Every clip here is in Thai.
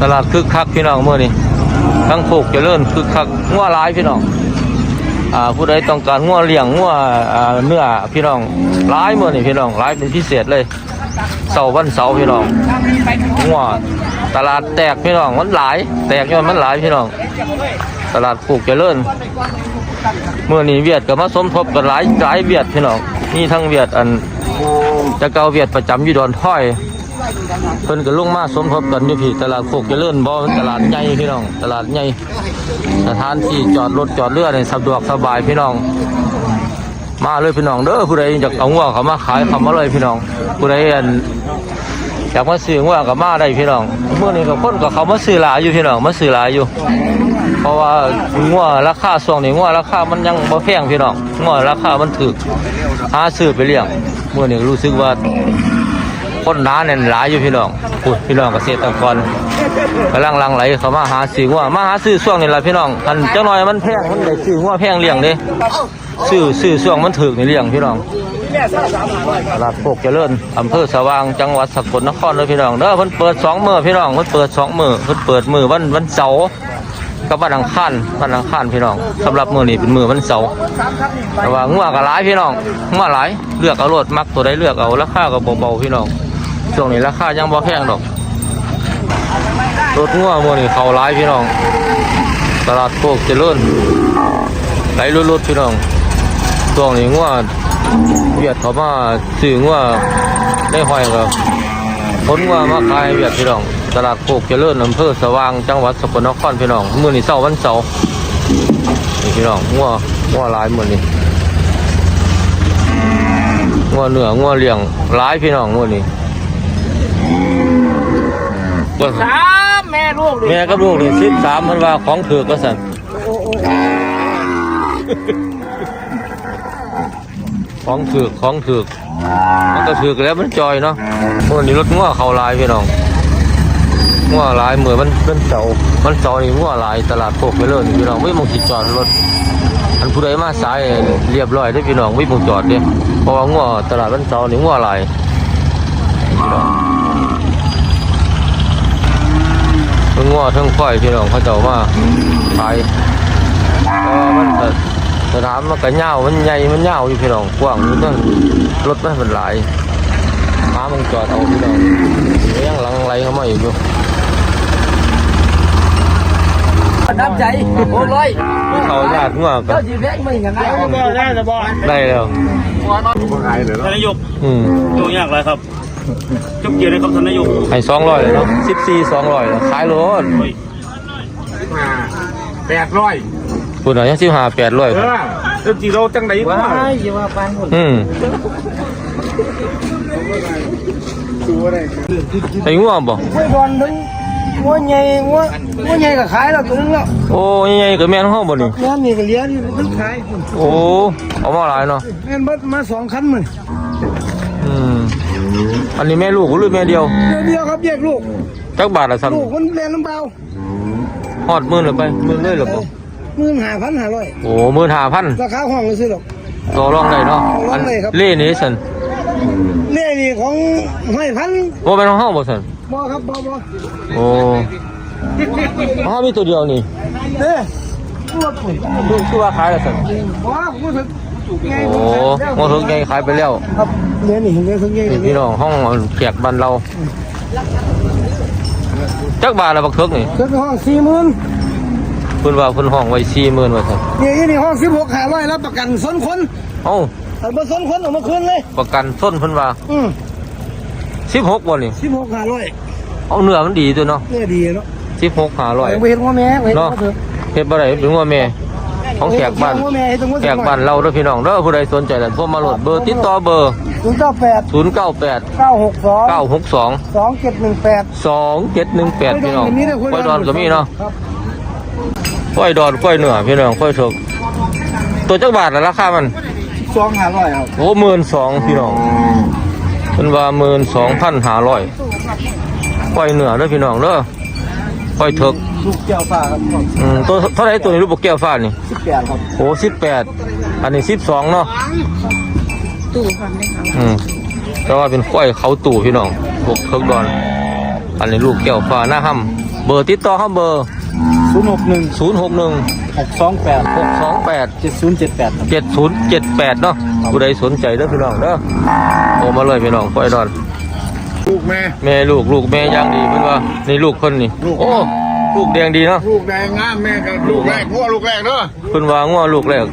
ตลาดคึกคักพี่น้องเมื่อนี้ทั้งโคกเจริญคึกคักงัวหลายพี่น้องอ่าผู้ใดต้องการงัวเลี้ยงงัวอ่าเนื้อพี่น้องหลายเมื่อนี้พี่น้องหลายเป็นพิเศษเลยเสาร์วันเสาร์พี่น้องงัวตลาดแตกพี่น้องมันหลาย แตกย้อนมันหลายพี่น้อง ตลาดโคกเจริญเมื่อนี้เวียดก็มาสมทบกันหลายหลายเวียดพี่น้องนี่ทั้งเวียดอันจะเกาเวียดประจำอยู่ดอนท้อย เพิ่นก็ลงมาสมทบกันอยู่พี่ตลาดโคกเจริญบ่มันตลาดใหญ่พี่น้อง ตลาดใหญ่สถานที่จอดรถจอดเรือนี่สะดวกสบายพี่น้อง มาเลยพี่น้องเด้อผู้ใดอยากเอางัวเขามาขายเขามาเลยพี่น้อง ผู้ใดอันอยากมาซื้องัวก็มาได้พี่น้องเมื่อนี้ก็คนก็เขามาซื้อหลายอยู่พี่น้องมาซื้อหลายอยู่ เพราะว่างัวราคาช่วงนี้งัวราคามันยังบ่แพงพี่น้องงัวราคามันถูกหาซื้อไปเลี้ยงเมื่อนี้รู้สึกว่า คนหนาแน่นหลายอยู่พี่น้องพูดพี่น้องเกษตรกรกำลังลังไหลเขามาหาซื้อว่ามาหาซื้อช่วงนี้แหละพี่น้องอันเจ้าน้อยมันแพงมันได้ซื้อว่าแพงเลี้ยงเด้ซื้อซื้อช่วงมันถึกนี่เลี้ยงพี่น้องตลาดโคกเจริญอำเภอสว่างจังหวัดสกลนครเลยพี่น้องเด้อเพิ่นเปิดสองมือพี่น้องเพิ่นเปิดสองมือเพิ่นเปิดมือวันวันเสาร์กับวันอังคารวันอังคารพี่น้องสำหรับมือนี้เป็นมือวันเสาร์แต่ว่างัวก็หลายพี่น้องงัวหลายเลือกเอารถมักตัวใดเลือกเอาราคาก็เบาๆพี่น้อง ช่วงนี้ราคายังบ่แพงดอกรถงัวมือนี้เขาหลายพี่น้อง ตลาดโคกเจริญไหลรถๆพี่น้องช่วงนี้งัวเวียดเขามาซื้องัวได้ห้อยก็ขนงัวมาขายเวียดพี่น้องตลาดโคกเจริญอำเภอสว่างจังหวัดสกลนครพี่น้องมื้อนี้เช้าวันเสาร์นี่พี่น้องงัวงัวหลายมือนี้งัวเหนืองัวเลี้ยงหลายพี่น้องมื้อนี้ สามแม่ลูกดิแม่กับลูกนี่สิบสามมันว่าของถือก็สั่นของถือของถือมันก็ถือแล้วมันจอยเนาะวันนี้รถง้อเขาหลายพี่น้องง้อหลายเหมือนมันเป็นเสามันเสานี่ง้อหลายตลาดโคกไปเลยนี่พี่น้องไม่มองสิจอดรถอันผู้ใดมาสายเรียบร้อยได้อพี่น้องไม่มองจอดเด้เพราะว่าง้อตลาดมันเสานี่ง้อหลายพี่น้อง ทั้งง้อทั้งควายพี่น้องเขาเจ้ามาขายเพราะว่ามันก็สถานมันก็ยาวมันใหญ่มันยาวอยู่พี่น้องกว้างอยู่นั่นรถไม่เป็นหลายม้ามันจอดเอาพี่น้องยังหลังไหลเข้ามาอีกอยู่น้ำใจโอ้ร้อยเขาญาติง้อก็เจ้าจีแพงมึงกันได้บ่ได้จะบ่ได้แล้วท่านนายกอืมตัวยากไรครับ จุกเกียร์เลยครับท่านนายกให้สองร้อยเลยเนาะสิบสี่สองร้อยขายรถแปดร้อยคุณเอายังสิบห้าแปดร้อยเออเรื่องจีเราจังไหนวะอย่าว่าปานคนอืมไอ้ง้อบ่ไม่บอลถึงงัวใหญ่งัวงัวใหญ่ก็ขายแล้วตัวนึงแล้วโอ้ยใหญ่ๆก็แม่นห้องบ่นี่เลี้ยงนี่ก็เลี้ยงนี่มันขายโอ้เอามาหลายเนาะแม่นบัดมาสองคันมึงอืม อันนี้แม่ลูกหรือแม่เดียวเดียวเดียวครับแยกลูกจักบาทละสันลูกมันแรงน้ำเปล่าฮอดหมื่นเลยไปหมื่นเลยเหรอบ่หมื่นห้าพันห้าร้อยโอ้หมื่นห้าพันราคาห้องเลยซื้อหรอกต่อรองได้เนาะต่อรองได้ครับเล่นี่สันเล่นี่ของห้อยพันโอ้เป็นของเฮาบ่สันบ่ครับบ่บ่โอ้เฮามีตัวเดียวนี่เด้อตัวปุ๋ยคือคือว่าขายละสันบ่ผมถึ งไงโอ้บ่ถึงไงขายไปแล้วครับเลี้ยงนี่เห็นได้ถึงไงนี่พี่น้องห้องแขกบ้านเราจักบาทละบักเทิกนี่เกิดห้องสี่หมื่นเพิ่นว่าเพิ่นห้องไว้40,000ว่าซั่นเนี่ยนี่ห้องสิบหกห้าร้อยรับประกันสนคนเอ้าถ้าบ่สนคนเอามาคืนเลย ประกันส้นเพิ่นว่าอืม16บ่นี่สิบหกห้าร้อยเอาเนื้อมันดีตัวเนาะเนี่ยดีเนาะ16 500ไปเห็นว่าแม่ไปเห็นเนาะว่าเถอะเฮ็ดบ่ได้เป็นว่าแม่ ของแขกบ้านว่าแม่เห็นตรงว่าแขกบ้านเราเด้อพี่น้องเด้อผู้ใดสนใจแล้วโทรมาโหลดเบอร์ติดต่อเบอร์ ศูนย์เก้าแปด098 เก้าหกสอง962 สองเจ็ดหนึ่งแปด2718 พี่น้องไม่ได้คุยก้อยดอนก็มีเนาะครับก้อยดอนก้อยเหนือพี่น้องก้อยเถกตัวจักบาทละราคามัน สองห้าร้อยครับ โอ้หมื่นสองพี่น้องเป็นว่าหมื่นสองพันห้าร้อยก้อยเหนือเด้อพี่น้องเด้อก้อยเถก ลูกแก้วฟ้าครับอืมตัวเท่าไหรตัวนี้ลูกบกแก้วฟ้านี่สิบแปดครับโอ้สิบแปดอันนี้สิบสองเนาะตู้ฟังได้ค่ะอืมแต่ว่าเป็นควายเขาตู่พี่น้องพวกเทิกดอน อันนี้ลูกแก้วฟ้าหน้าห้ำเบบอร์ติดต่อเขาเบอร์ศูนย์หกหนึ่งศูนย์หกหนึ่งหกสองแปดหกสองแปด เจ็ดศูนย์เจ็ดแปดเจ็ดศูนย์เจ็ดแปดเนาะผู้ใดสนใจเด้อพี่น้องเด้อโทรมาเลยพี่น้องปล่อยดอน ลูกแม่ แม่ลูกลูกแม่ย่างดีเพิ่นว่านี่ลูกเพิ่นนี่ โอ้ ลูกแดงดีเนาะลูกแดงงามแม่กับลูกแรกงัวลูกแรกเด้อเพิ่นว่างัวลูกแรก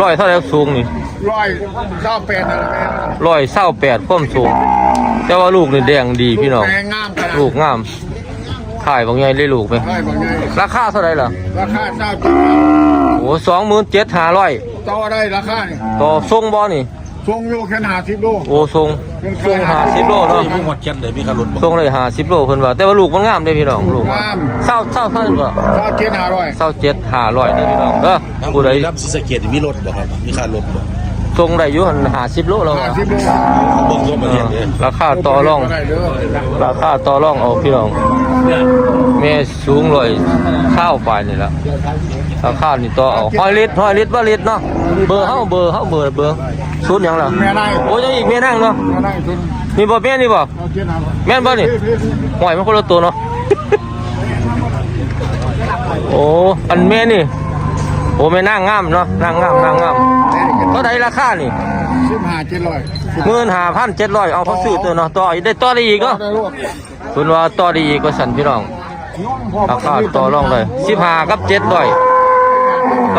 ร้อยเท่าไหร่สูงนี่ร้อยเก้าแปดนั่นแหละแม่ร้อยเศร้าแปดความสูง แต่ว่าลูกนี่แดงดีพี่น้องแดงงามขนาดลูกงามถ่ายบางใหญ่ได้ลูกไหมได้บางไงราคาเท่าไหร่ล่ะราคาเจ้าจุดโอ้สองหมื่นเจ็ดห้าร้อยต่อได้ราคานี่ต่อทรงบ่นี่ ทรงอยู่แค่หาสิบโลโอ้ทรงทรงห้าสิบโลเนาะมีหมดเจ็ดเลยมีการหลุดทรงเลยห้าสิบโลเพิ่นว่าแต่ว่าลูกมันงามเด้อพี่น้องลูกมันเศร้าเศร้าเท่าไหร่บ่เจ้าเจ็ดหาร้อยเศร้าเจ็ดห้าร้อยเด้อพี่น้องเด้อผู้ใดรับสิสเกตมีรถบ่ครับมีค่ารถบ่ทรงได้อยู่หันห้าสิบโลแล้วหาอะสิบโลเบิ่งตัวมาเห็นเลยราคาต่อรองได้เด้อราคาต่อรองเอาพี่น้องแม่สูงร้อยข้าวฝ่ายนี่ละ ราคานี่ต่อเอาห้อยลิตรห้อยลิตรว่าลิตรเนาะเบอร์เฮาเบอร์เฮาเบอร์เบอร์ศูนย์หยังล่ะแม่ได้โอ้ยังอีกแม่นั่งเนาะแม่ได้ทุนนี่บ่แม่นี่บ่เอาเจ็ดหาร้อยแม่นบ่นี่หอยมันคนละตัวเนาะ โอ้อันแม่นี่โอ้แม่นั่งงามเนาะนั่งงามนั่งงามเท่าใดราคานี่สิบห้าเจ็ดร้อยหมื่นห้าพันเจ็ดร้อยเอาเขาซื้อตัวเนาะต่ออีกได้ต่อได้อีกเนาะได้ลูกคุณว่าต่อได้อีกก็สั่นพี่น้องราคาต่อรองเลยสิบห้ากับเจ็ดร้อย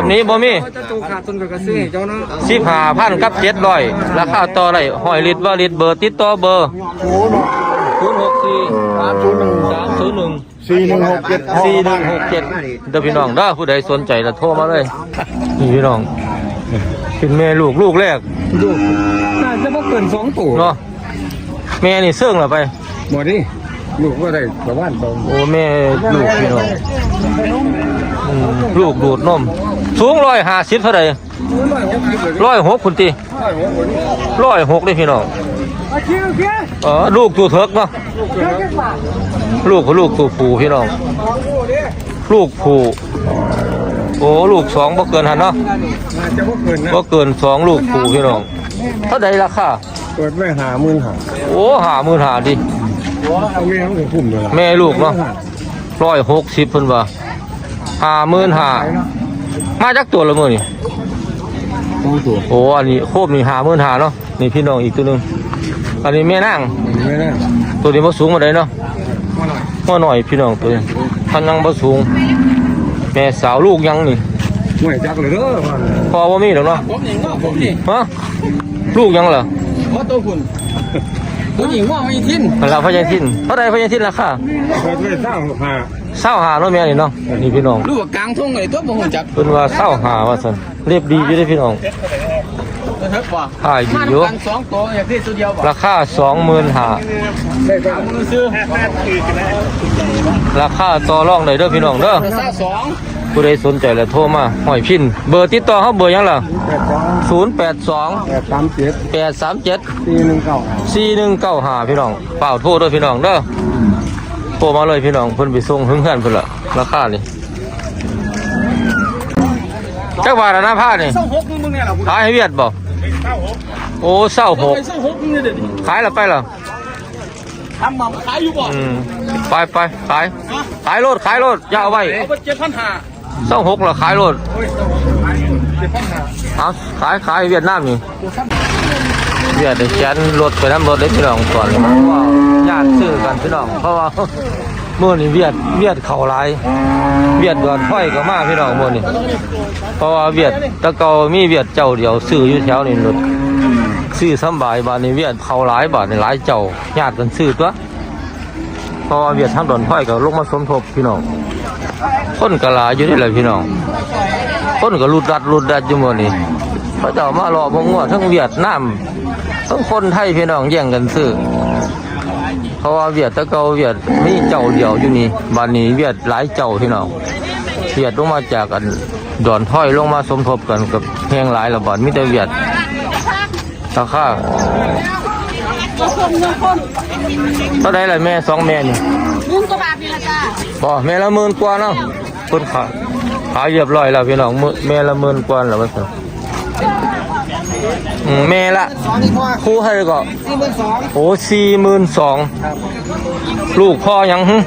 คำนี้บ่มีจะตูขาดทุนกับกระซื้อเจ้าเนาะสิบห้าพันกับเจ็ดร้อยราคาต่อได้หอยลิตรว่าลิตรเบอร์ติดต่อเบอร์ศูนย์ศูนย์หกสี่สามศูนย์หนึ่งสามศูนย์หนึ่งสี่หนึ่งหกเจ็ดสี่หนึ่งหกเจ็ดเดี๋ยวพี่น้องเด้อผู้ใดสนใจจะโทรมาเลยนี่พี่น้องเป็นแม่ลูกลูกแรกน่าจะบ่เกินสองตัวเนาะแม่นี่เสื่องเหรอไปหมดดิลูกก็ได้ประมาณสองโอ้แม่ลูกพี่น้องอืมลูกดูดนม สูงร้อยห้าสิบเท่าไหร่ร้อยหกคุณตีร้อยหกเลยพี่น้องเออลูกตัวเถิกเนาะลูกของลูกตัวผูพี่น้อง ลูกผูโอ้ลูกสองบ่เกินหันเนาะน่าจะบ่เกินนะบ่เกินสองลูกผูพี่น้องเท่าใดราคาเปิดไว้หาหมื่นหาโอ้หาหมื่นหาดิเอาแม่เขาถึงพุ่มเลยล่ะแม่ลูกเนาะร้อยหกสิบเพิ่นว่าห้าหมื่นห้า มาจากตัวละมื้อนี่โอ้ตัวโอ้อันนี้โคบนี่ห้าหมื่นห้าเนาะนี่พี่น้องอีกตัวหนึงอันนี้แม่นางไม่ได้ตัวนี้บ่สูงมาได้เนาะมาหน่อยพี่น้องตัวนี้ท่านยังบ่สูง แม่สาวลูกยังนี่ห่วยจักเลยเด้อมันพอบ่มีดอกเนาะผมหญิงว่าผมนี่ฮะลูกยังเหรอเพราะตัวคุณผู้หญิงว่าไม่ทิ้นมันละพญาทินเท่าใดพญาทินราคาเปิดไว้เศร้าหา เศร้าหาเนาะแม่นี่เนาะนี่พี่น้องลูกกลางทุ่งเลยตัวบ่ฮู้จักเพิ่นว่าเศร้าหาว่าซั่นเรียบดีอยู่เด้อพี่น้องเฮ็ดบ่ขายดีอยู่กันสองตัวอย่างที่ตัวเดียวบ่ราคาสองหมื่นหาได้สามมื้อซื้อราคาต่อรองได้เด้อพี่น้องเด้อซาสองผู้ใดสนใจแล้วโทรมาหอยพินเบอร์ติดต่อเขาเบอร์หยังล่ะแปดสอง0 8 2แปดสามเจ็ด8 3 7สี่หนึ่งเก้า4 1 9 5พี่น้องเปล่าโทรเด้อพี่น้องเด้อ โทรมาเลยพี่น้องเพิ่นไปส่งถึงเฮือนเพิ่นละราคานี่จักบาทละนะผ้านี่เศร้าหกมึงเนี่ยล่ะขายให้เวียดบ่โอ้เศร้าหกเศร้าหกมึงเนี่ยเด็ดขายและไปละทำมาขายอยู่บ่อืมไปไปขาย ขายรถขายรถอย่าเอาไว้เอาไปเจ็ดพันห้าเศร้าหกละขายรถเจ็ดพันห้าเอาขายขายเวียดนามนี่เเวียดได้แขนรถไปน้ำรถได้พี่น้องก่อนเพราะว่าญาติซื้อกันพี่น้องเพราะว่าเมื่อนี่เวียดเวียดเข่าหลายเวียดดอนไฟก็มาพี่น้องเมื่อนี่เพราะว่าเวียดตะเกามีเวียดเจ้าเดียวซื้ออยู่แถวนี้รถซื้อสำบายบาทนี่เวียดเข่าหลายบาทนี่หลายเจ้าญาติกันซื้อตัวเพราะว่าเวียดทั้งดอนไฟก็ลงมาสมทบพี่น้องคนกะหลาอยู่นี่แหละพี่น้องคนก็รุดรัดรุดรัดอยู่หมดนี่ พระเจ้ามารอพงงัวทั้งเวียดนามทั้งคนไทยพี่น้องแย่งกันซื้อเพราะว่าเวียดแตะเกาเวียดมีเจ้าเดียวอยู่นี่บ้านนี้เวียดหลายเจ้าพี่น้องเวียดลงมาจากกันดอนถ้อยลงมาสมทบกันกับแพงหลายระบาดมีแต่เวียดราคาเท่าไดล่ะแม่สองแม่นี่หมื่นกว่าบาทนี่ละจ้าบ่แม่ละหมื่นกว่าเนาะคนขายขายเรียบร้อยแล้วพี่น้องมื้อแม่ละหมื่นกว่าแล้วว่าซั่น อืมแม่ละคู่ให้ก็สี่หมื่นสองโอ้สี่หมื่นสองลูกพ่อยังหึ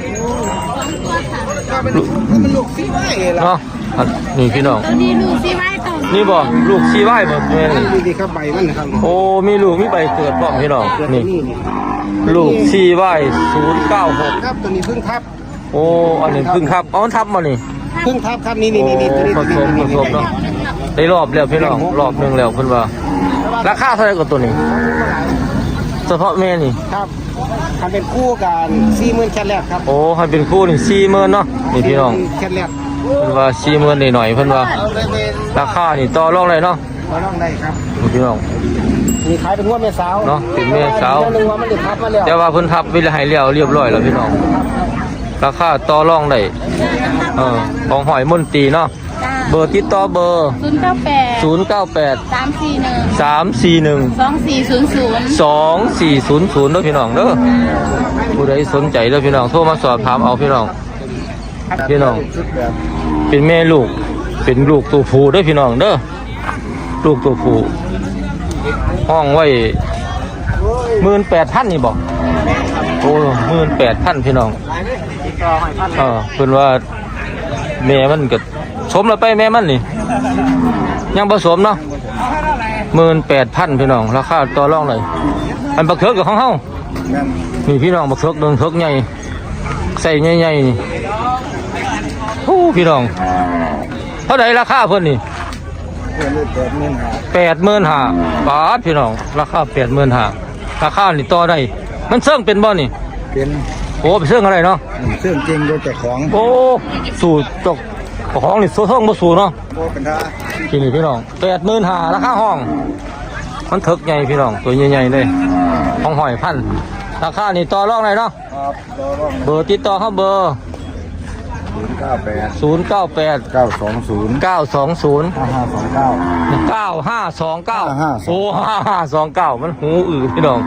เป็นมันลูกซีไว้ล่ะเนาะอันนี่พี่น้อง ตัวนี้ลูกที่ไว้ต่อนี่บ่ลูกชีไหว้บ่แม่นี่นี่ดีครับใบมันนะครับโอ้มีลูกมีใบเกิดพร้อมพี่น้องนี่นี่นี่ลูกชีไหว้ศูนย์เก้าหกครับตัวนี้เพิ่งทับโอ้อันนี้เพึ่งครับเอามันทับมานี่เพิ่งทับครับนี่นี่โอ้นี่นี่ตัวนี้ผสมผสมเนาะได้รอบแล้วพี่น้องรอบหนึงแล้วเพิ่นว่า ราคาเท่าไหร่กับตัวนี้ เฉพาะแม่นี่ ครับทำเป็นคู่กันสี่หมื่นแค่แรกครับโอ้ให้เป็นคู่นี่สี่หมื่นเนาะนี่พี่น้องแค่แรกเพิ่นว่าสี่หมื่นหน่อยๆเพิ่นว่าเอาเลยเป็นราคานี่ต่อรองเลยเนาะมาลองได้ครับนี่พี่น้อง มีขายเป็นงวดเมษาวเนาะเป็นแม่สาวหนึ่งวันมันจะทับมาแล้วแต่ว่าเพิ่นทับไว้ให้แล้วเรียบร้อยแล้วพี่น้อง ราคาต่อรองได้เออของหอยมนตรีเนาะ จ้าเบอร์ติดต่อเบอร์ ศูนย์เก้าแปด098 สามสี่หนึ่ง341 สองสี่ศูนย์ศูนย์สองสี่ศูนย์ศูนย์เด้อพี่น้องเด้อผู้ใดสนใจเด้อพี่น้องโทรมาสอบถามเอาพี่น้อง พี่น้อง เป็นแม่ลูก เป็นลูกตัวผู้เด้อพี่น้องเด้อลูกตัวผู้ห้องไว้หมื่นแปดพันนี่บอกโอ้หมื่นแปดพันพี่น้อง เออเพิ่นว่าแม่มันก็ สมแล้วไปแม่มันนี่ ยังผสมเนาะหมื่นแปดพันพี่น้องราคาต่อรองเลยอันบักเถิกกับของเฮานี่พี่น้องบักเถิกเดินเถิกใหญ่ใส่ใหญ่ๆนี่โอ้พี่น้อง เท่าไหร่ราคาเพิ่นนี่แปดหมื่นห้าบาทพี่น้อง ราคาแปดหมื่นห้าราคานี่ต่อได้ มันเสื่องเป็นบ่นี่เป็นโอ้เป็นเสื่องอะไรเนาะเครื่องจริงโดยเจ้าของ โอ้ สูตรจก ของนี่โซ่ท่องบ่สูเนาะโอ้เป็นท่าพี่นี่พี่น้องแปดหมื่นห้าราคาห้อง มันเถิกใหญ่พี่น้องตัวใหญ่ๆเลยของหอยพันธุ์ราคานี่ต่อรองเลยเนาะครับต่อรองเบอร์ติดต่อเขาเบอร์ศูนย์เก้าแปด0 9 8เก้าสองศูนย์9 2 0ห้าห้าสองเก้า9 5 2 9 5529โอ้5 5 2 9มันหูอืดพี่น้อง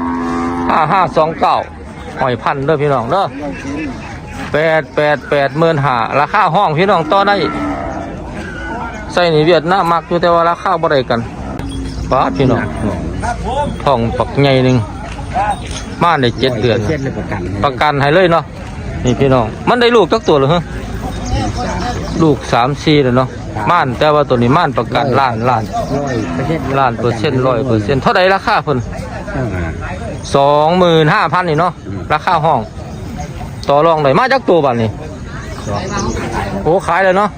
5 5 2 9หอยพันธุ์เด้อพี่น้องเด้อ แปดแปดแปดหมื่นหาราคาห้องพี่น้องต่อได้ใส่นี่เวียดนามมักอยู่แต่ว่าราคาบ่ได้กันป้าดพี่น้องท้องปักใหญ่หนึ่งมาได้เจ็ดเดือนเส้นเลยประกันประกันให้เลยเนาะนี่พี่น้อง มันได้ลูกจักตัวเหรือฮะลูกสามสี่แล้วเนาะม่านแต่ว่าตัวนี้ม่านประกันล้านล้านร้อยเปอร์เซ็นต์ล้านเปอร์เซ็นต์ร้อยเปอร์เซ็นต์เท่าใดราคาเพิ่นสองหมื่นห้าพันนี่เนาะราคาห้อง ต่อรองได้มาจักตัวบัดนี่โอ้ขายเลยเนาะ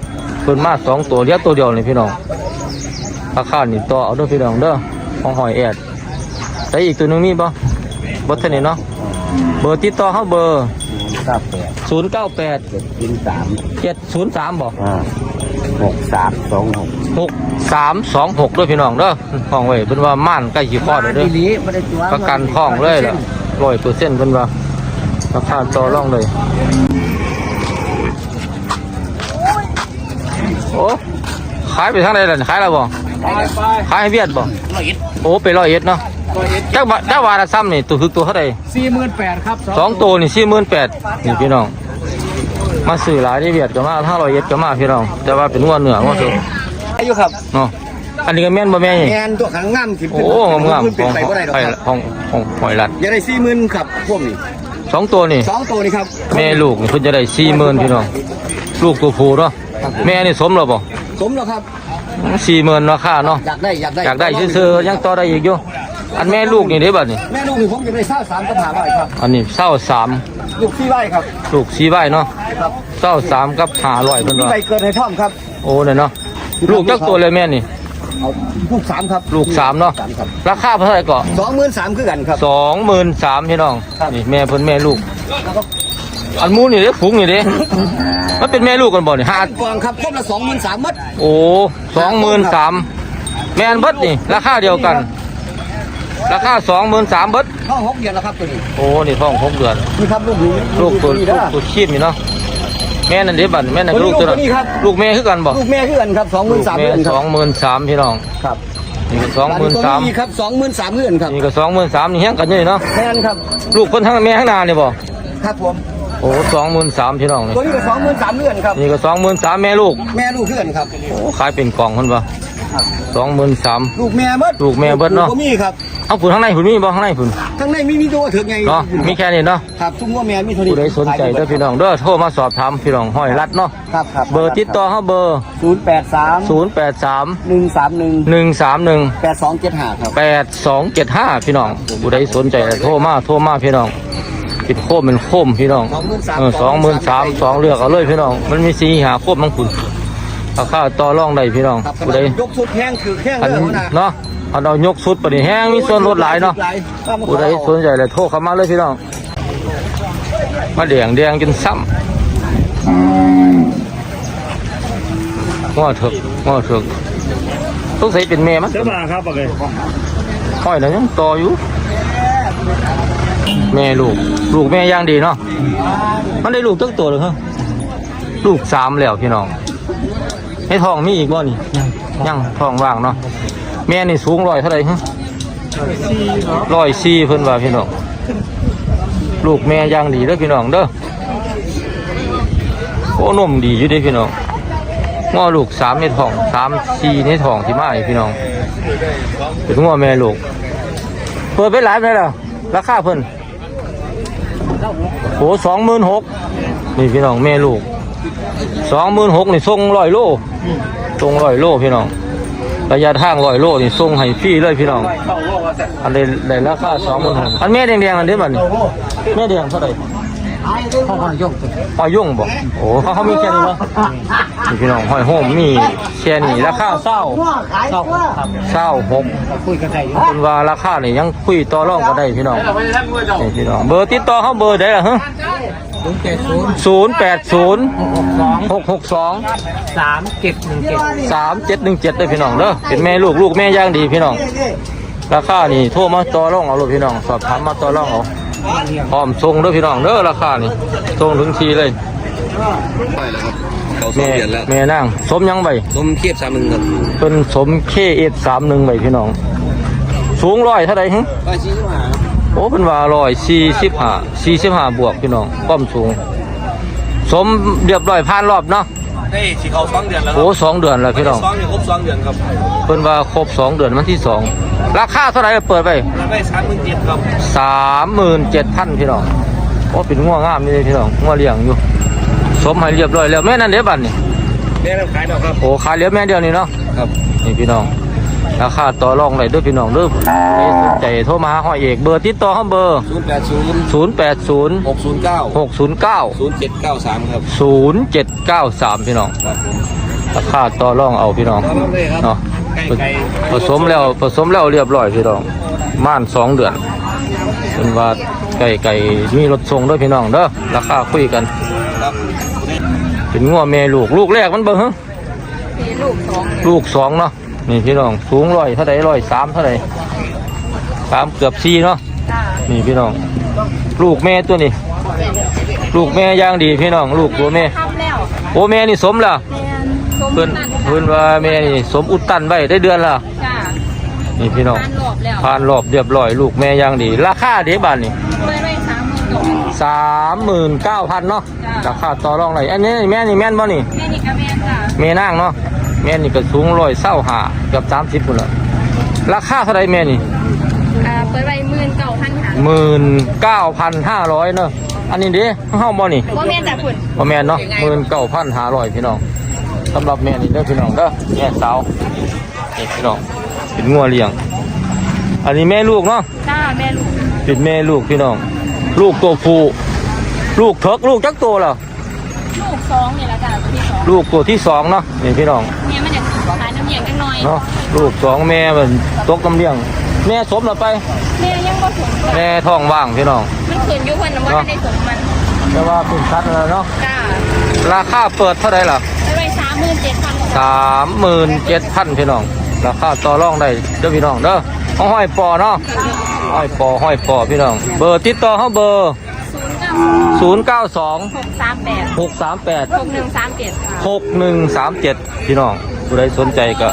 เพิ่นมาสองตัวเดียวตัวเดียวนี่พี่น้องราคานี่ต่อเอาเด้อพี่น้องเด้อของหอยแอดแต่อีกตัวหนึงมีบ่บ่เท่านี้เนาะเบอร์ติดต่อเฮาเบอร์เก้าแปดศูนย์เก้าแปดเจ็ดยินสามเจ็ดศูนย์สามบอกอ่าหกสามสองหกหกสามสองหกด้วยพี่น้องเด้อห้องไว้เป็นว่าม่านใกล้ขีคลอดเลยเด้อลีไม่ได้ตัวประกันห้องเลยล่ะร้อยเปอร์เซ็นต์เป็นว่า ราคาต่อรองเลย โอ้ขายไปทางใดล่ะขายแล้วบ่ไปไปขายให้เวียดบ่โอ้ไปร้อยเอ็ดเนาะจักบาทจักบาทละซ้ำนี่ตัวคือตัวเท่าใดสี่หมื่นแปดครับสองตัวนี่สี่หมื่นแปดนี่พี่น้อง มาซื้อหลายที่เวียดก็มาถ้าร้อยเอ็ดก็มาพี่น้อง แต่ว่าเป็นงวดเหนืองวดสุดอายุครับเนาะอันนี้ก็แม่นบ่แม่นนี่แงนตัวขังงามสิโอ้งามขึ้นๆเป็ขนองไปก็ได้หรอกหอยครับของของหอยลัดอย่าได้สี่หมื่นครับพวกนี้ สองตัวนี่ สองตัวนี่ครับแม่ลูกนี่เพิ่นจะได้สี่หมื่นพี่น้องลูกตัวผู้เนาะแม่นี่สมแล้วบ่สมแล้วครับสี่หมื่นราคาเนาะอยากได้อยากได้อยากได้ซื้อๆยังต่อได้อีกอยู่อันแม่ลูกนี่เด้บัดนี่แม่ลูกนี่ผมจะได้เศร้าสามกระถางไว้ครับอันนี้เศร้าสามลูกสี่ไร่ครับลูกสี่ใบเนาะครับเศร้าสามกับห้าร้อยเพิ่นมีว่าใบเกิดในท่อมครับโอ้เนี่ยเนาะลูกจักตัวเลยแม่นี่ เอาลูกสามครับลูกสามเนาะ สามครับราคาเท่าไหร่ก่อนสองหมื่นสามคือกันครับ สองหมื่นสามพี่น้องครับ นี่แม่เพิ่นแม่ลูก แล้วก็อันหมูนี่เด้ฝูงนี่เด้ มันเป็นแม่ลูกกันบ่นี่ห้า กองครับครบละสองหมื่นสามมัดโอ้สองหมื่นสามแม่นเบิดนี่ ราคาเดียวกัน ราคาสองหมื่นสามเบิด เข้าหกเดือนแล้วครับตัวนี้โอ้ นี่ท้องหกเดือน นี่ครับลูกนี้ลูกตัวนี่ลูนะกตัวชีพนี่เนาะ แม่นั่นเด้บัดแม่นั่นตัวนี้ลูกตัวนั้นลูกตัวนี้ครับลูกแม่คือกันบ่ลูกแม่คือกันครับสองหลูมื่นกสามแม่เดือนคสรัอบงหมื่นสามพี่น้องครับนี่ก็สองหมื่นสามนี่ครับสองหมื่นสามเดือนครับนี่ก็สองหมื่นสามนี่เฮี้ยงกันอยู่นี่เนาะแม่นครับลูกคนทั้งแม่ทั้งนานี่บ่ครับผมโอ้สองหมื่นสามพี่น้องนี่ตัวนี้ก็สองหมื่นสามเดือนครับนี่ก็สองหมื่นสามแม่ลูกแม่ลูกคือกันครับโอ้ขายเป็นกล่องคนปะสองหมื่นสามลูกแม่เบิดลูกแม่เบิดเนาะลูก็มีครับ เอาผุนข้างในผุนมีบ่ข้างในผุนข้างในมีมีตัวถึกไงเนาะมีแค่นี้เนาะครับทุ่งว่าแม่มีเท่านี้ผู้ใดสนใจเด้อพี่น้องเด้อโทรมาสอบถามพี่น้องห้อยรัดเนาะครับครับเบอร์ติดต่อเฮาเบอร์ ศูนย์แปดสาม083 หนึ่งสามหนึ่ง131 แปดสองเจ็ดห้าครับ 8275 พี่น้องผู้ใดสนใจโทรมาโทรมาพี่น้องปิดโคมเป็นโคมพี่น้อง23,000เออ23,000สองเลือกเอาเลยพี่น้อง มันมีสีหาโคมมังคุดราคาต่อรองได้พี่น้องครับผู้ใดยกสุดแห้งคือแห้งอันเลยหัวหน้าเนาะ อันเอายกสุดปะนี่แห้งมีส่วนลดหลายเนาะผู้ใดสนใจเลยโทรเข้ามาเลยพี่น้องมาแดงแดงจนซ้ำง้อเถึกง้อเถึกต้องใส่เป็นแม่มั้ยเจ้ามาครับโอเคห้อยแล้วยังต่ออยู่แม่ลูก ลูกแม่ย่างดีเนาะมันได้ลูกตั้งตัวเลยเหรอลูกสามแล้วพี่น้องให้ทองมีอีกบ่นี่ยังทองว่างเนาะ แม่นี่สูงร้อยเท่าไหร่ฮะร้อยสี่เพิ่นว่าพี่น้องลูกแม่ย่างดีเด้อพี่น้องเด้อโอ้นมดีอยู่เด้อพี่น้องง้อลูกสามในท้องสามสี่ในท้องที่มาอีกพี่น้องเป็นง้อแม่ลูกเปิดไปหลายไปแล้วราคาเพิ่นโอ้สองหมื่นหกนี่พี่น้องแม่ลูกสองหมื่นหกนี่ส่งร้อยโลส่งร้อยโลพี่น้อง ระยะทางร้อยโลนี่ส่งให้ฟรีเลยพี่น้อง อันนี้ได้ราคาสองหมื่นหกอันแม่แดงๆอันนี้บัดนี้แม่แดงเท่าไหร่พ่อพ่อยกหอยยุ่งบ่โอ้เขาเขามีแค่นี้บ่นี่พี่น้องหอยโฮมมีแค่นี้ราคาเศร้าขายตัวเศร้าหกคุยกันได้อยู่เป็นว่าราคานี่ยังคุยต่อรองก็ได้พี่น้องนี่พี่น้อง เบอร์ติดต่อเขาเบอร์ได้ล่ะฮะ ศูนย์เจ็ดศูนย์ศูนย์แปดศูนย์หกหกสองหกหกสองสามเจ็ดหนึ่งเจ็ดสามเจ็ดหนึ่งเจ็ดเลยพี่น้องเด้อเป็นแม่ลูกลูกแม่ย่างดีพี่น้องราคานี่โทรมาต่อรองเอาเลยพี่น้องสอบถามมาต่อรองเอาพร้อมส่งเด้อพี่น้องเด้อราคานี่ส่งถึงทีเลยไปแล้วครับเขาสองแม่เดือนแล้วแม่นั่งสมยังใบสมเทียบสามหนึ่งครับเป็นสมเคเอฟสามหนึ่งใบพี่น้อง สูงร้อยเท่าไหร่หึไปชี้มา โอ้เป็นว่าร้อยสี่สิบห้าสี่สิบห้าบวกพี่น้องความสูง สมเรียบร้อยผ่านรอบเนาะได้สีเขาสองเดือนแล้วโอ้สองเดือนแล้วพี่น้องสองเดือนครบสองเดือนครับเพิ่นว่าครบสองเดือนวันที่สองราคาเท่าไหร่เปิดไปแล้วได้สามหมื่นเจ็ดครับสามหมื่นเจ็ดพันพี่น้องโอ้เป็นงัวงามนี่เลยพี่น้องงัวเลี้ยงอยู่ สมให้เรียบร้อยแล้วแม่นั่นเดี๋ยวบัดนี่แม่เราขายดอกครับโอ้ขายเหลือแม่เดียวนี่เนาะครับนี่พี่น้อง ราคาต่อรองได้เด้วยพี่น้องเด้อใครสนใจโทรมาหาห้อยเอกเบอร์ติดต่อเขาเบอร์ ศูนย์แปดศูนย์ศูนย์แปดศูนย์หกศูนย์เก้าหกศูนย์เก้าศูนย์เจ็ดเก้าสามครับศูนย์เจ็ดเก้าสามพี่น้องครับผมราคาต่อรองเอาพี่น้องต่อรองเลยครับเนาะไก่ไก่ผสมแล้วผสมแล้วเรียบร้อยพี่น้องม่านสองเดือนเป็นว่าไก่ไก่มีรถส่งด้วยพี่น้องเด้อราคาคุยกัน ครับเป็นงัวแม่ลูกลูกแรกมันเบิ่งฮะมีลูกสองลูกสองเนาะ นี่พี่น้องสูงร้อยเท่าไรร้อยสามเท่าไรสามเกือบสี่เนาะจ้านี่พี่น้อง ลูกแม่ตัวนี้ ลูกแม่ย่างดีพี่น้อง ลูกตัวแม่ทำแล้วโอ้แม่นี่สมละแมนสมเพิ่นตันเพิ่นว่าแม่นี่สมอุดตันไว้ได้เดือนละจ้านี่พี่น้องทานหลบแล้วผ่านรอบเรียบร้อย ลูกแม่ย่างดี ราคาเด้บานนี่ไม่ได้สามหมื่นดอกสามหมื่นเก้าพันเนาะจ้ะราคาต่อรองไหนอันนี้แม่นี่แม่นบ่นี่แม่นี่กับแม่จ้าแม่นางเนาะ แม่นี่ก็สูงร้อยเศร้าหาเกือบสามสิบพุ่นละราคาเท่าไรแม่นี่อ่าเปิดไว้หมื่นเก้าพันหาหมื่นเก้าพันห้าร้อยเนาะอันนี้เด้เฮาบ่นี่ว่าแม่จากคุณบ่แม่นเนาะหมื่นเก้าพันห้าร้อยพี่น้องสำหรับแม่นี่เด้อพี่น้องเด้อแม่สาวนี่พี่น้องเป็นงัวเลี้ยง อันนี้แม่ลูกเนาะจ้าแม่ลูกเป็นแม่ลูกพี่น้อง ลูกตัวผู้ลูกเถิกลูกจักตัวเหรอ ลูกสองนี่แหละจ้าตัวที่สองลูกตัวที่สองเนาะนี่พี่น้องเนี่ยมันจะขายน้ำเย็นกันหน่อยเนาะลูกสองแม่มันตกกำเลี้ยง แม่สมแล้วไป แม่ยังก็สมจ้ะแม่ท้องว่างพี่น้อง มันขืนอยุคนนะว่าได้สมมันแต่ว่าเป็นสัตว์แล้วเนาะจ้าราคาเปิดเท่าไหร่ล่ะไปไว้สามหมื่นเจ็ดพันสามหมื่นเจ็ดพันพี่น้อง ราคาต่อรองได้เด้อพี่น้องเด้อเอาห้อยปอเนาะห้อยปอห้อยปอพี่น้อง เบอร์ติดต่อเขาเบอร์ ศูนย์เก้าศูนย์เก้าสองหกสามแปดหกสามแปดหกหนึ่งสามเจ็ดค่ะ หกหนึ่งสามเจ็ดพี่น้องผู้ใดสนใจก็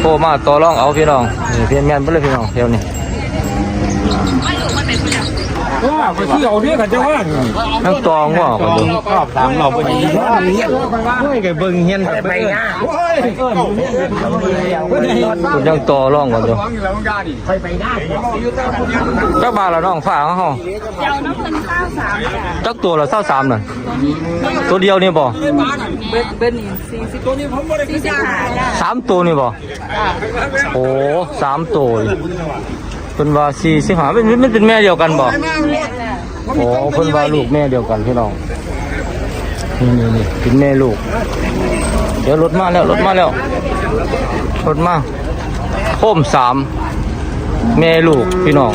โทรมาต่อรองเอาพี่น้องนี่พี่แม่นไปเลยพี่น้องเที่ยวนี้มันอยู่มันเป็นผู้ใหญ่ที่เอาเนี่ยกันจะว่าทั้งตองว่าก็ดูรอบสามรอบพอดีไม่กับเบิ่งเฮียนไปหน้าคุณยังต่อร่องกันอยู่จักบาทละน้องฝาเขาเจ้าน้ำเงินเก้าสามจ้ะจักตัวละเท่าสามน่ะตัวเดียวนี่บ่เป็นสี่สิบสี่สิบห้าจ้ะสามตัวนี่บ่โอ้สามตัว เป็นว่าสี่สิบห้าเป็นมันเป็นแม่เดียวกันบ่โอ้เพิ่นว่าลูกแม่เดียวกันพี่น้องนี่นี่นี่เป็นแม่ลูก เดี๋ยวรถมาแล้วรถมาแล้วรถมาโค้มสามแม่ลูกพี่น้อง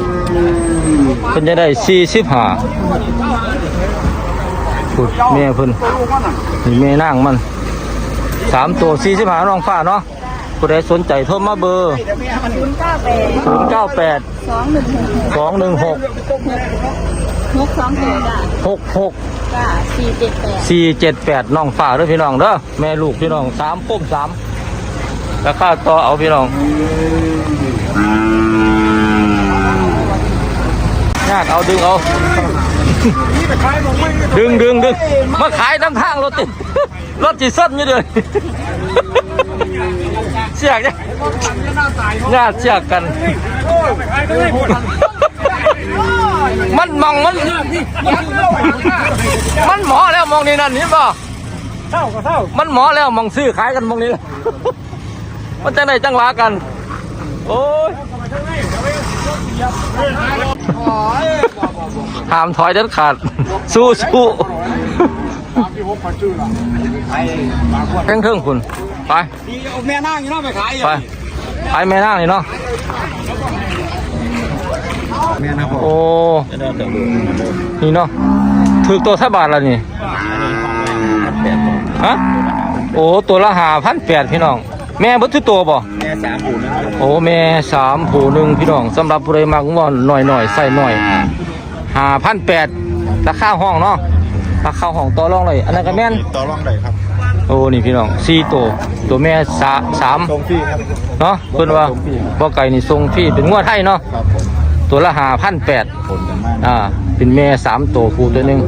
เพิ่นจะได้สี่สิบห้าพูดแม่เพิ่นนี่แม่นางมันสามตัวสี่สิบห้าน้องฟ้าเนาะ ผู้ใดสนใจโทรมาเบอร์ ศูนย์เก้าแปดศูนย์เก้าแปดสองหนึ่งหกสองหกสองหกจ้ะหกหกจ้ะสี่เจ็ดแปด สี่เจ็ดแปดน้องฝ่าเด้อพี่น้องเด้อแม่ลูกพี่น้องสามปุ้มสามราคาต่อเอาพี่น้องยากเอาดึงเอา ดึงดึงดึงมาขายน้ำทางรถติดรถจีส้นอยู่เลย เสียกเนี่ยญาติเสียกกัน มันมองมัน มันหมอแล้วมองนี่นั่นนี่ป่ะเท่าก็เท่ามันหมอแล้วมองซื้อขายกันมองนี้มันจะได้จังหวะกัน โอ้ยห้ามถอยเด็ดขาด สู้สู้เพ่งเทิงคุณ ไปแม่นั่งอยู่น้องไปขายไปไปแม่นางนี่เนาะแม่นะพ่อโอ้นี่เนาะถือตัวสักบาทละนี่ฮะโอ้ตัวละหาพันแปดพี่น้อง แม่เบัตทุกตัวบ่แม่สามปูนะโอ้แม่สามผูหนึ่งพี่น้องสำหรับผู้ใดมักง่วนหน่อยหน่อยๆใส่หน่อยหาพันแปดราคาห้องเนาะราคาห้องต่อรองเลยอันนั้นก็แม่นต่อรองได้ครับ โอ้นี่พี่น้องสี่ตัวตัวแม่สาสามตรงที่ครับ เนาะเพิ่นว่าบ่ไก่นี่ทรงพี่เป็นงวดไทยเนาะครับผมตัวละหาพันแปดผลกันมากอ่าเป็นแม่สามตัวผูตัวหนึ่ง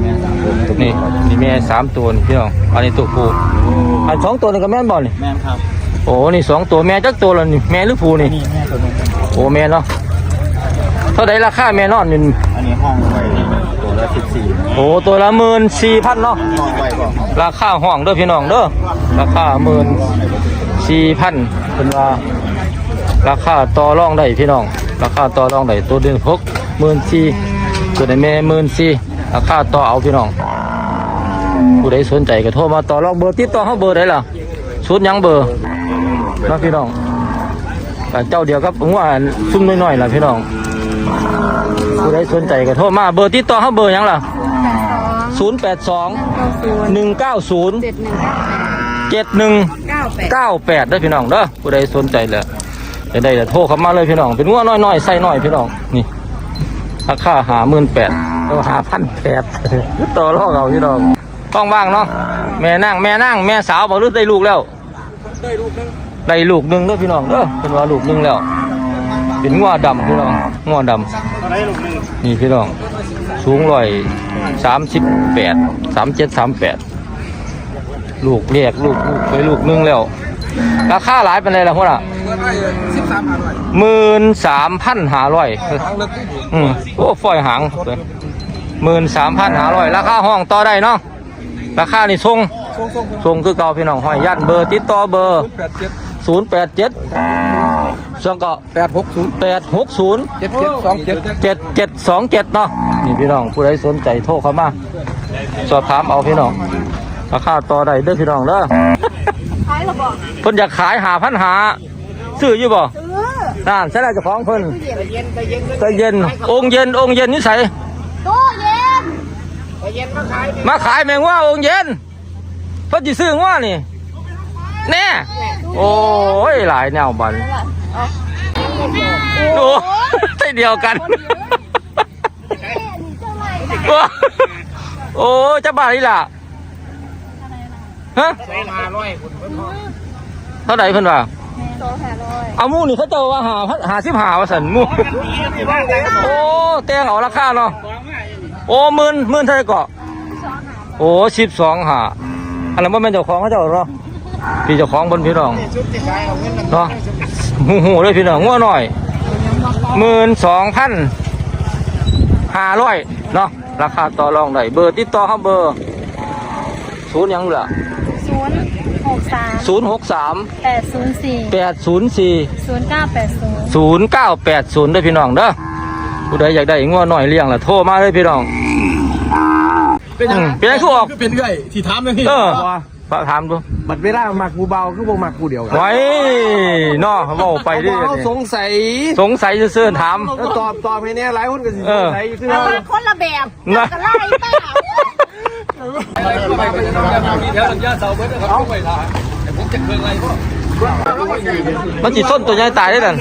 นี่นี่แม่สามตัวนี่พี่น้องอันนี้ตัวผูอันสองตัวนี่ก็แม่นบ่นี่แม่นครับโอ้นี่สองตัวแม่จักตัวละนี่แม่หรือผูนี่นี่แม่ตัวนึงโอ้แม่เนาะเท่าไดราคาแม่นอนนี่อันนี้ห้องไว้ตัวละสิบสี่ โอ้ตัวละหมื่นสี่พันเนาะราคาห้องเด้อพี่น้องเด้อราคาหมื่นสี่พันเป็นว่าราคาต่อรองได้พี่น้อง ราคาต่อรองได้ตัวเดือนหกหมื่นสี่ตัวในแม่หมื่นสี่ราคาต่อเอาพี่น้องผู้ใดสนใจก็โทรมาต่อรองเบอร์ติดต่อเขาเบอร์ได้ล่ะชุดยังเบอร์นะพี่น้องเจ้าเดียวกับผมว่าซุ่มน้อยๆล่ะพี่น้องผู้ใดสนใจก็โทรมาเบอร์ติดต่อเขาเบอร์ยังล่ะ ศูนย์แปดสองหนึ่งเก้าศูนย์เจ็ดหนึ่งเก้าแปดเก้าแปดเด้พี่น้องเด้อผู้ใดสนใจเลยจะได้จะโทรเข้ามาเลยพี่น้อง เป็นงัวน้อยๆใส่น้อยพี่น้อง นี่ราคาหาหมื่นแปดเราหาพันแปดต่อรองเอาพี่น้องท้องว่างเนาะแม่นั่งแม่นั่งแม่สาวบอกรือได้ลูกแล้ว ได้ลูกหนึ่งเด้อพี่น้องเด้อเป็นว่าลูกหนึ่งแล้ว เป็นงัวดำพี่น้องงัวดำนี่พี่น้อง สูงร้อยสามสิบแปดสามเจ็ดสามแปดลูกเรียกลูกลูกไปลูกนึงแล้ว ราคาหลายเป็นไรล่ะพวกน่ะหมื่นสามพันห้าร้อยอืมโอ้ฝอยหางหมื่นสามพันห้าร้อยราคาห้องต่อได้เนาะราคานี่ทรงทรงคือเก่าพี่น้องห้อยยันเบอร์ติดต่อเบอร์ ศูนย์แปดเจ็ดสองก็แปดหกศูนย์แปดหกศูนย์เจ็ดเจ็ดสองเจ็ดเจ็ดเจ็ดสองเจ็ดเนาะนี่พี่น้องผู้ใดสนใจโทรเข้ามา สอบถามเอาพี่น้องราคาต่อได้เด้อพี่น้องเด้อขายหรอบอกเพิ่นอยากขายหาพันหาซื้ออยู่บ่ซื้อนั่นใช่แล้วเจ้าของเพิ่นใจเย็นองค์เย็นองค์เย็นนิสัยตู้เย็นมาขายแมงว่าองค์เย็นเพิ่นสิซื้อว่านี่แน่ โอ้ยหลายแนวบันโอ้ใช่เดียวกัน โอ้จะบาทนี่ล่ะฮะเท่าไหร่เพิ่นว่าโซแผ่ร้อยเอาหมูนี่เขาเจาว่าหาพันหาสิบหาว่าสันหมูโอ้เตียงเอาราคาเนาะโอ้หมื่นหมื่นเท่าไหร่ก็โอ้สิบสองหาอันนั้นว่าเป็นเจ้าของเขาเจ้าเนาะ พี่เจ้าของบนพี่น้องเนาะหูหูเลยพี่น้องงัวหน่อยหมื่นสองพันห้าร้อยเนาะราคาต่อรองได้เบอร์ติดต่อเขาเบอร์ศูนย์หยังเหรอศูนย์หกสามศูนย์หกสามแปดศูนย์สี่แปดศูนย์สี่ศูนย์เก้าแปดศูนย์ศูนย์เก้าแปดศูนย์ด้วยพี่น้องเด้อผู้ใดอยากได้งัวหน่อยเลี้ยงล่ะโทรมาเลยพี่น้องเป็นยังอืมเป็นไงคือออกเป็นเรื่อยที่ถามเลยพี่เออ ฝากถามดูบัดเวลาหมักกูเบาคือบ่หมักกูเดียวไว้เนาะเว้าไปดิเขาสงสัยสงสัยซื่อๆถามแล้วตอบตอบให้เนี่ยหลายคนก็สิเอสองสัยคือเอามาคนละแบบนะจะไล่เปล่ามันจิส้นตัวใหญ่ตายได้ดัน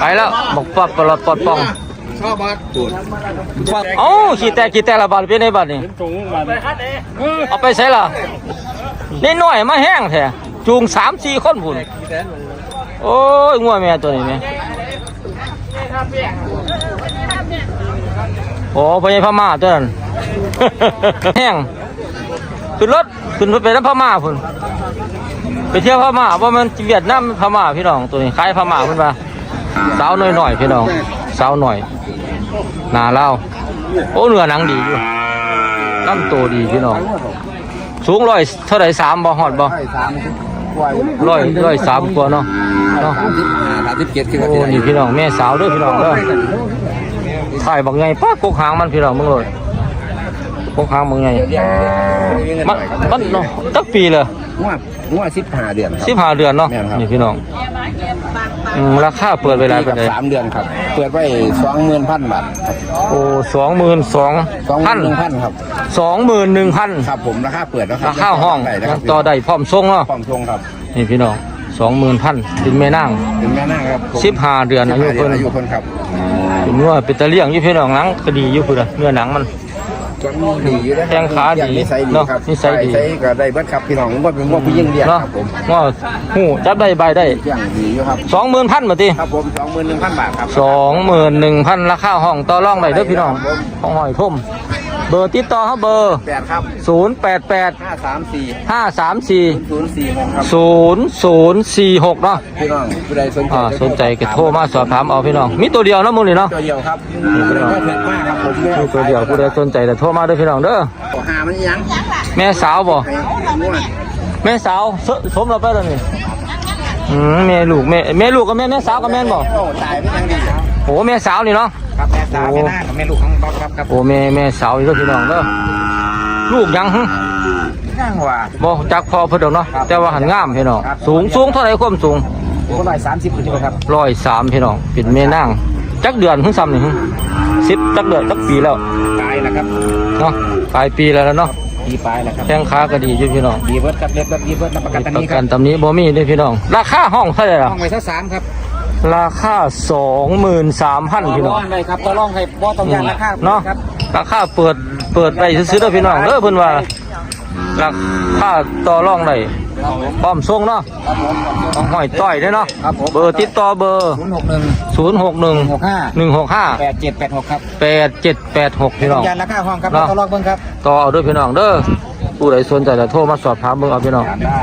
ไปแล้วบอกปับปลอดปลอดป้อง ชอบบัดตูดเอ้าขี่แต่ขี่แต่ละบาทเป็นไงบาทนี่เอาไปใส่ละนี่หน่อยมาแห้งแท้จูงสามสี่คนพุ่นโอ้ยงัวแม่ตัวนี้แม่โอ้พญาพม่าตัวนั้นแห้งขึ้นรถขึ้นรถไปน้ำพม่าพุ่นไปเที่ยวพม่าว่ามันเวียดนามพม่าพี่น้องตัวนี้คล้ายพม่าพุ่นปะสาวหน่อยๆพี่น้อง สาวหน่อยหนาเล่าโอ้เนื้อหนังดีอยู่น้ำโตดีพี่น้องสูงร้อยเท่าไหร่สามบ่ฮอดบ่ใช่สามสิบกว่าอยู่ร้อยร้อยสามกว่าเนาะเนาะสามสิบห้าสามสิบเจ็ดคือโอ้นี่พี่น้องแม่สาวเด้อพี่น้องเด้อถ่ายบักไงป้ากกหางมันพี่น้องมึงเลยกกหางบักไงมันมันเนาะตักปีเลยงวดงวดสิบห้าเดือนครับสิบห้าเดือนเนาะแม่นครับนี่พี่น้อง อืมราคาเปิดเวลาปีไปกับเลยสามเดือนครับ เปิดไว้สองหมื่นพันบาทครับโอ้สองหมื่นสองสองหพัมื่นนหนึ่งพันครับ สองหมื่นหนึ่งพันครับผมราคาเปิดแล้วครัราคาห้องได้นะครับต่อได้พร้อมส่งเนาะพร้อมทรงครับ นี่พี่น้องสองหมื่นพันเป็นแม่นางเป็นแม่นั่งครับผมสิบห้าเดือนอายุ15เพิ่นอายุคนครับ เป็นว่าเป็นตะเลี่ยงอยู่พี่น้องหนังก็ดีอยู่พุ่นน่ะเนื้อหนังมัน ก็ดีอยู่นะแข้งขาดีนิสัยดีเนาะครับนิสัยดีนิสัยก็ได้เบิดครับพี่น้องว่าเป็นว่าผู้ยิ่งเดียกเนาะครับผมว่าหูจับได้ใบได้เที่ยงดีอยู่ครับ สองหมื่นพันมาทีครับผมสองหมื่นหนึ่งพันบาทครับ สองหมื่นหนึ่งพันราคาห้องต่อรองได้เด้อพี่น้องของหอยทุ่ม เบอร์ติดต่อเขาเบอร์ แปดครับศูนย์แปดแปดห้าสามสี่ห้าสามสี่ศูนย์สี่หกครับศูนย์ศูนย์สี่หกเนาะพี่น้องผู้ใดสนใจอ่าสนใจก็โทรมาสอบถามเอาพี่น้อง มีตัวเดียวเนาะมึงนี่เนาะตัวเดียวครับผู้ใดก็เถิดมากครับผมมีตัวเดียวผู้ใดสนใจแต่โทรมาเด้อพี่น้องเด้อหามันยังแม่สาวบ่ไปนวดแม่สาวสสมเราไปแล้วนี่อืมแม่ลูกแม่แม่ลูกกับแม่แม่สาวกับแม่นบ่โอ้ตายไม่ยังดีครับ โอ้แม่สาวนี่เนาะ ครับแม่สาวแม่หน้ากับแม่ลูกของบ๊อบครับครับโอ้แม่แม่สาวนี่เด้อพี่น้องเด้อลูกยังหึข้างว่าบ่จักพอเพิ่นดอกเนาะครับแต่ว่าหันงามพี่น้องครับสูงสูงเท่าไหร่ความสูงคนร้อยสามสิบคุณครับร้อยสามพี่น้องเป็นแม่นางจักเดือนหึซ้ำนี่หึสิบจักเดือนจักปีแล้วตายแล้วครับเนาะปลายปีแล้วเนาะปีปลายแล้วครับแข้งขาก็ดีอยู่พี่น้องปีเบิร์ดครับเล็บแบบปีเบิร์ดรับประกันตอนประนี้คกัรันบตำนี้บ่มีเด้อพี่น้อง ราคาห้องเท่าไหร่ล่ะห้องไว้สักสามครับ ราคาสองหมื่นสามพันพี่น้องเลยครับต่อรองให้บ่ต้องยานราคาเนาะครับราคาเปิดเปิดไปซื้อๆเด้อพี่น้องเด้อเพิ่นว่าราคาต่อรองได้พร้อมส่งเนาะครับผมต้องห้อยต้อยเด้อเนาะครับผมเบอร์ติดต่อเบอร์ศูนย์หกหนึ่ง061หกห้า165แปดเจ็ดแปดหกครับ8786พี่น้องยานราคาห้องครับเนาะต่อรองเบิ่งครับต่อเอาเด้วยพี่น้องเด้อผู้ใดสนใจจะโทรมาสอบถามเบิ่งเอาพี่น้องได้